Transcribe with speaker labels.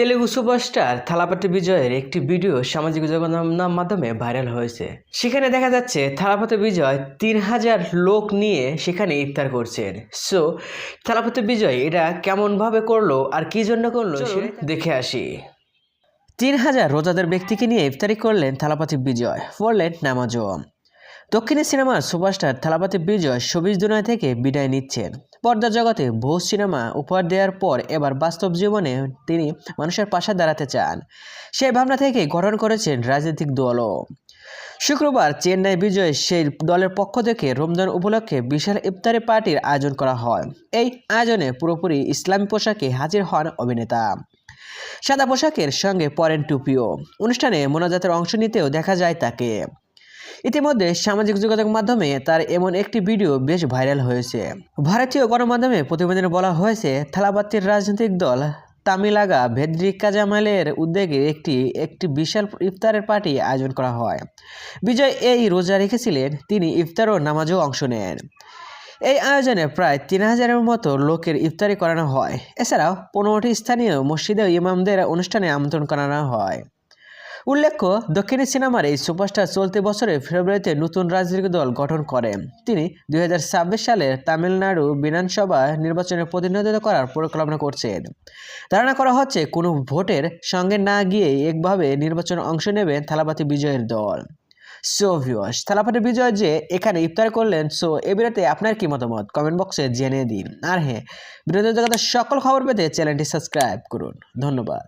Speaker 1: Telugu superstar Thalapathy বিজয়ের একটি video সামাজিক যোগাযোগ মাধ্যমে ভাইরাল হয়েছে। সেখানে দেখা যাচ্ছে থালাপতি বিজয় তিন হাজার লোক নিয়ে সেখানে ইফতার করছেন। সো থালাপতি বিজয় এটা কেমনভাবে করল আর কি জন্য করল সে দেখে আসি। তিন হাজার রোজাদার ব্যক্তিকে নিয়ে ইফতারি করলেন থালাপাতি বিজয় পড়লেন নামাজও। দক্ষিণী সিনেমার সুপারস্টার থালাপাতি বিজয় সবিজ দুনিয়া থেকে বিদায় নিচ্ছেন। পর্দা জগতে বহু সিনেমা উপহার দেওয়ার পর এবার বাস্তব জীবনে তিনি মানুষের পাশে দাঁড়াতে চান। সেই ভাবনা থেকে গঠন করেছেন রাজনৈতিক দলও। শুক্রবার চেন্নাই বিজয় সেই দলের পক্ষ থেকে রমজান উপলক্ষে বিশাল ইফতারি পার্টির আয়োজন করা হয়। এই আয়োজনে পুরোপুরি ইসলামী পোশাকে হাজির হন অভিনেতা। সাদা পোশাকের সঙ্গে পরেন টুপিও। অনুষ্ঠানে মোনাজাতের অংশ নিতেও দেখা যায় তাকে। ইতিমধ্যে সামাজিক যোগাযোগ মাধ্যমে তার এমন একটি ভিডিও বেশ ভাইরাল হয়েছে। ভারতীয় গণমাধ্যমে প্রতিবেদনে বলা হয়েছে থালাপাত্তির রাজনৈতিক দল তামিলাগা ভেদ্রিক কাজামালের উদ্যোগে একটি একটি বিশাল ইফতারের পার্টি আয়োজন করা হয়। বিজয় এই রোজা রেখেছিলেন, তিনি ইফতার ও নামাজেও অংশ নেন। এই আয়োজনে প্রায় তিন হাজারের মতো লোকের ইফতারি করানো হয়। এছাড়াও পনেরোটি স্থানীয় মসজিদে ইমামদের অনুষ্ঠানে আমন্ত্রণ করানো হয়। উল্লেখ্য, দক্ষিণী সিনেমার এই সুপারস্টার চলতি বছরে ফেব্রুয়ারিতে নতুন রাজনৈতিক দল গঠন করেন। তিনি দু হাজার ছাব্বিশ সালের তামিলনাড়ু বিধানসভা নির্বাচনে প্রতিনিধিত্ব করার পরিকল্পনা করছেন। ধারণা করা হচ্ছে, কোনো ভোটের সঙ্গে না গিয়েই একভাবে নির্বাচনে অংশ নেবে থালাপাতি বিজয়ের দল। সো থালাপাতি বিজয় যে এখানে ইফতার করলেন, সো এ বিরতে আপনার কি মতামত? কমেন্ট বক্সে জেনে দিন। আর হ্যাঁ বিনোদন জগতের সকল খবর পেতে চ্যানেলটি সাবস্ক্রাইব করুন। ধন্যবাদ।